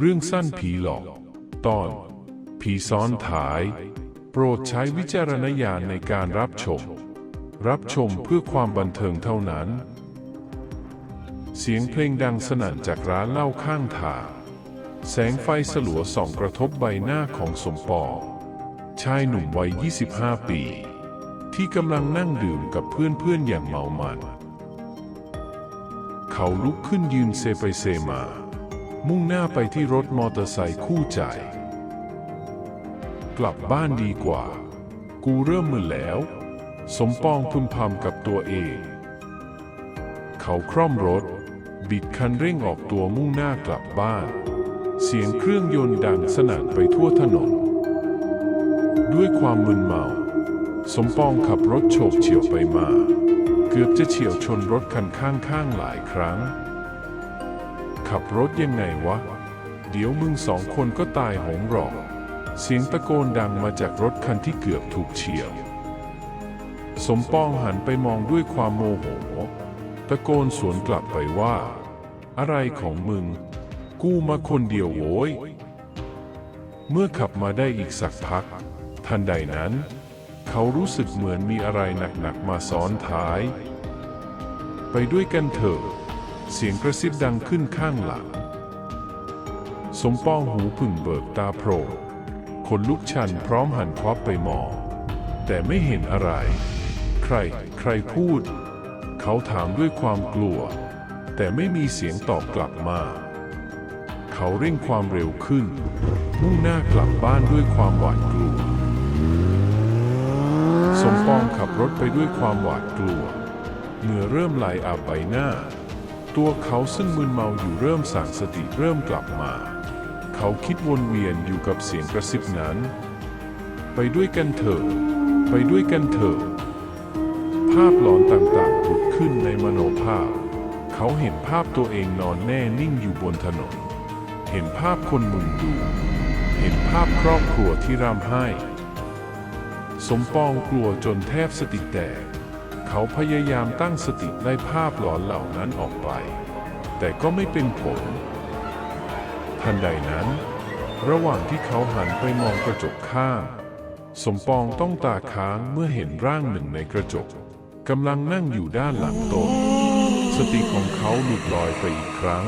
เรื่องสั้นผีหลอก ตอน ผีซ้อนท้าย โปรดใช้วิจารณญาณในการรับชม รับชมเพื่อความบันเทิงเท่านั้น เสียงเพลงดังสนั่นจากร้านเหล้าข้างทางแสงไฟสลัวส่องกระทบใบหน้าของสมปองชายหนุ่มวัย 25 ปี ที่กำลังนั่งดื่มกับเพื่อนๆอย่างเมามัน เขาลุกขึ้นยืนเซไปเซมา มุ่งหน้าไปที่รถมอเตอร์ไซค์คู่ใจ กลับบ้านดีกว่า กูเริ่มมึนแล้ว สมปองพึมพำกับตัวเอง เขาคร่อมรถ บิดคันเร่งออกตัวมุ่งหน้ากลับบ้าน เสียงเครื่องยนต์ดังสนั่นไปทั่วถนน ด้วยความมึนเมา สมปองขับรถโฉบเฉี่ยวไปมา เกือบจะเฉี่ยวชนรถคันข้างๆหลายครั้ง ขับรถยังไงวะ เดี๋ยวมึงสองคนก็ตายหงหรอก เสียงตะโกนดังมาจากรถคันที่เกือบถูกเฉี่ยว สมปองหันไปมองด้วยความโมโห ตะโกนสวนกลับไปว่า อะไรของมึง กูมาคนเดียวโว้ย เมื่อขับมาได้อีกสักพัก ทันใดนั้น เขารู้สึกเหมือนมีอะไรหนักๆมาซ้อนท้าย ไปด้วยกันเถอะ เสียงกระซิบดังขึ้นข้างหลัง สมปองหูผึ่งเบิกตาโพรงขนลุกชันพร้อมหันควับไปมอง แต่ไม่เห็นอะไร ใคร ใครพูด เขาถามด้วยความกลัว แต่ไม่มีเสียงตอบกลับมา เขาเร่งความเร็วขึ้น มุ่งหน้ากลับบ้านด้วยความหวาดกลัว สมปองขับรถไปด้วยความหวาดกลัวเหงื่อเริ่มไหลอาบใบหน้า ตัวเขาซึ่งมึนเมาอยู่เริ่มสั่งสติเริ่มกลับมา เขาคิดวนเวียนอยู่กับเสียงกระซิบนั้น ไปด้วยกันเถอะไปด้วยกันเถอะภาพหลอนต่างๆผุดขึ้นในมโนภาพ เขาเห็นภาพตัวเองนอนแน่นิ่งอยู่บนถนน เห็นภาพคนมุงดู เห็นภาพครอบครัวที่ร่ำไห้ สมปองกลัวจนแทบสติแตก เขาพยายามตั้งสติไล่ภาพหลอนเหล่านั้นออกไป แต่ก็ไม่เป็นผล ทันใดนั้น ระหว่างที่เขาหันไปมองกระจกข้าง สมปองต้องตาค้างเมื่อเห็นร่างหนึ่งในกระจกกำลังนั่งอยู่ด้านหลังตนสติของเขาหลุดลอยไปอีกครั้ง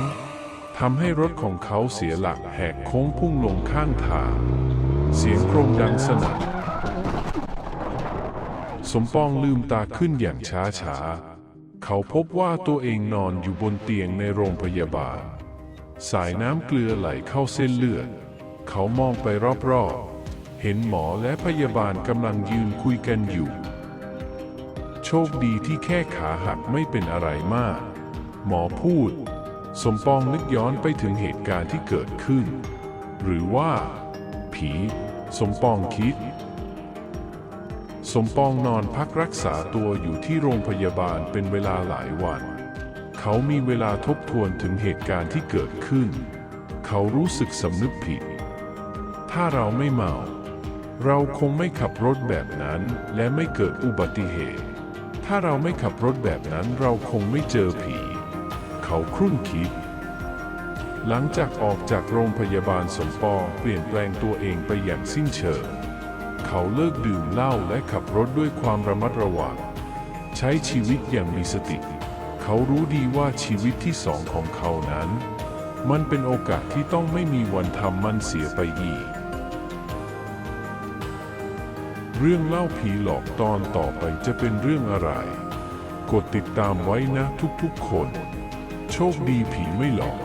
ทำให้รถของเขาเสียหลักแหกโค้งพุ่งลงข้างทาง เสียงโครมดังสนั่น สมปองลืมตาขึ้นอย่างช้าช้าๆเขาพบว่าตัวเองนอนอยู่บนเตียงในโรงพยาบาล สายน้ำเกลือไหลเข้าเส้นเลือด เขามองไปรอบๆ เห็นหมอและพยาบาลกำลังยืนคุยกันอยู่ โชคดีที่แค่ขาหักไม่เป็นอะไรมาก หมอพูด สมปองนึกย้อนไปถึงเหตุการณ์ที่เกิดขึ้น หรือว่า ผี สมปองคิด สมปองนอนพักรักษาตัวอยู่ที่โรงพยาบาลเป็นเวลาหลายวัน เขามีเวลาทบทวนถึงเหตุการณ์ที่เกิดขึ้น เขารู้สึกสำนึกผิด ถ้าเราไม่เมา เราคงไม่ขับรถแบบนั้นและไม่เกิดอุบัติเหตุ ถ้าเราไม่ขับรถแบบนั้นเราคงไม่เจอผี เขาครุ่นคิด หลังจากออกจากโรงพยาบาลสมปองเปลี่ยนแปลงตัวเองไปอย่างสิ้นเชิง เขาเลิกดื่มเหล้าและขับรถด้วยความระมัดระวัง ใช้ชีวิตอย่างมีสติ เขารู้ดีว่าชีวิตที่สองของเขานั้น มันเป็นโอกาสที่ต้องไม่มีวันทำมันเสียไปอีก เรื่องเล่าผีหลอกตอนต่อไปจะเป็นเรื่องอะไร กดติดตามไว้นะทุกๆคน โชคดีผีไม่หลอก